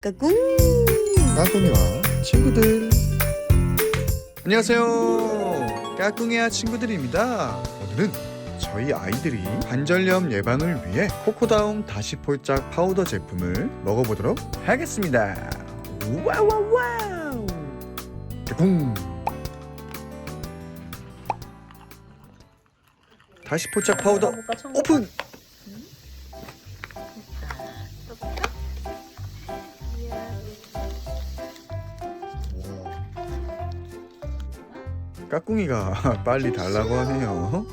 까꿍. 까꿍이와 친구들. 안녕하세요. 까꿍이와 친구들입니다. 오늘은 저희 아이들이 관절염 예방을 위해 코코다움 다시 폴짝 파우더 제품을 먹어보도록 하겠습니다. 와와와우! 까꿍. 다시 폴짝 파우더 청구? 오픈 까꿍이가 빨리 달라고 하네요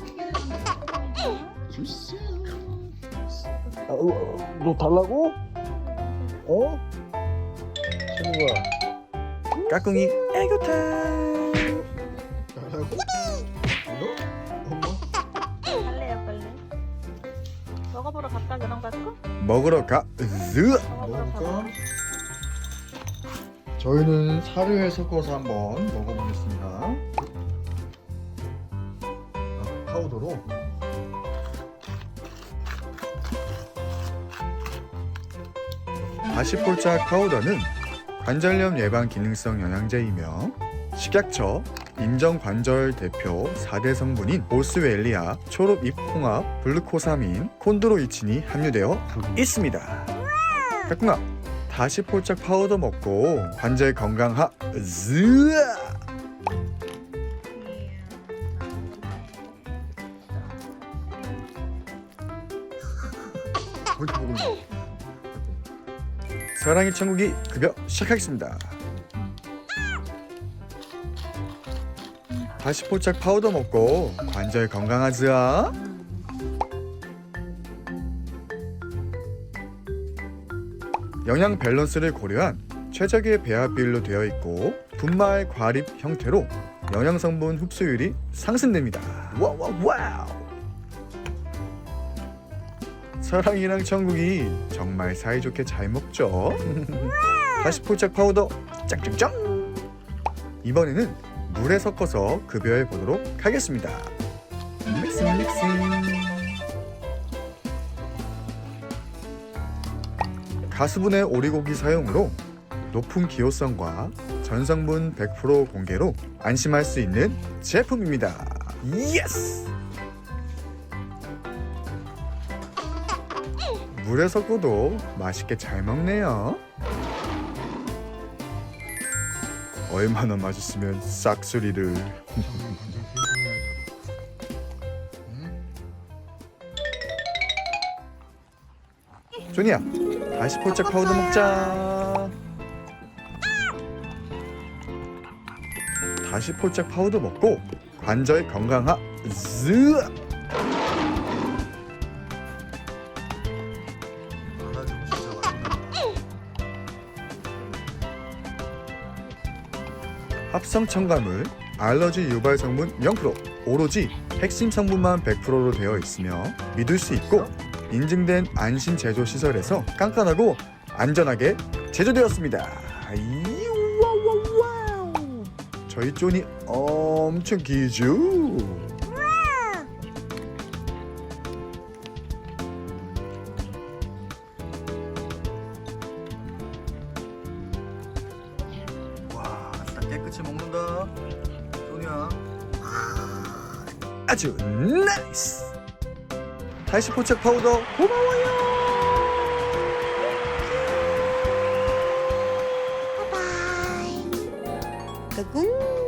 아, 너 달라고? 어? 친구가 까꿍이 애교 타임 달라고? 너? 엄마? 할래요 빨리 먹어보러 갈까 그럼 갖고? 먹으러 가 으. 먹어보러 가봐 저희는 사료에 섞어서 한번 먹어보겠습니다 아, 파우더로 다시폴짝 파우더는 관절염 예방 기능성 영양제이며 식약처 인정관절 대표 4대 성분인 보스웰리아, 초록 잎홍합, 블루코사민, 콘드로이친이 함유되어 있습니다. 까꿍아, 다시 폴짝 파우더 먹고 관절 건강하 으아! 사랑의 천국이 급여 시작하겠습니다. 다시 포착 파우더 먹고 관절 건강하즈아. 영양 밸런스를 고려한 최적의 배합 비율로 되어 있고 분말 과립 형태로 영양 성분 흡수율이 상승됩니다. 와와와우. 사랑이랑 천국이 정말 사이좋게 잘 먹죠. 다시 포착 파우더 짱짱짱. 이번에는 물에 섞어서 급여해 보도록 하겠습니다. 믹싱 믹싱. 가수분의 오리고기 사용으로 높은 기호성과 전성분 100% 공개로 안심할 수 있는 제품입니다. 예스! 물에 섞어도 맛있게 잘 먹네요. 얼마나 맛있으면 싹소리를. 조니야, 다시 폴짝 파우더 먹자. 다시 폴짝 파우더 먹고 관절 건강하 즈. 합성 첨가물, 알러지 유발 성분 0%, 오로지 핵심 성분만 100%로 되어 있으며 믿을 수 있고 인증된 안심 제조 시설에서 깐깐하고 안전하게 제조되었습니다. 저희 쪼니 엄청 기죠. 깨끗이 먹는다. 쪼니야. 아주 나이스. 다시 포착 파우더 고마워요. 까꿍